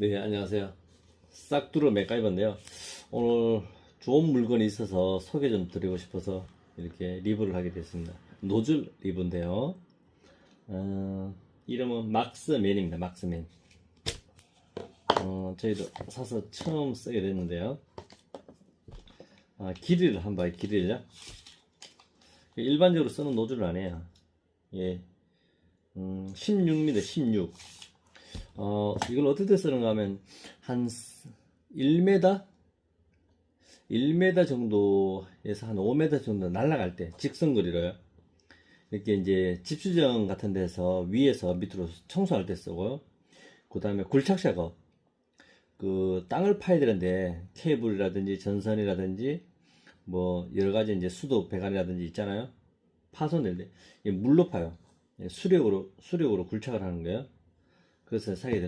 네, 안녕하세요. 싹두루 맥가이버인데요. 오늘 좋은 물건이 있어서 소개 좀 드리고 싶어서 이렇게 리뷰를 하게 됐습니다. 노즐 리뷰인데요. 어, 이름은 막스맨입니다. 막스맨. 어, 저희도 사서 처음 쓰게 됐는데요. 아, 길이를 한번 봐요. 길이를요. 일반적으로 쓰는 노즐은 아니에요. 예. 음, 16mm, 16. 어, 이걸 어떻게 쓰는가 하면, 한 1m? 1m 정도에서 한 5m 정도 날아갈 때, 직선거리로요. 이렇게 이제 집수정 같은 데서 위에서 밑으로 청소할 때 쓰고요. 그 다음에 굴착 작업. 그 땅을 파야 되는데, 케이블이라든지 전선이라든지, 뭐, 여러 가지 이제 수도 배관이라든지 있잖아요. 파손될 때, 물로 파요. 예, 수력으로, 수력으로 굴착을 하는 거예요. 그래서 사게 됩니다.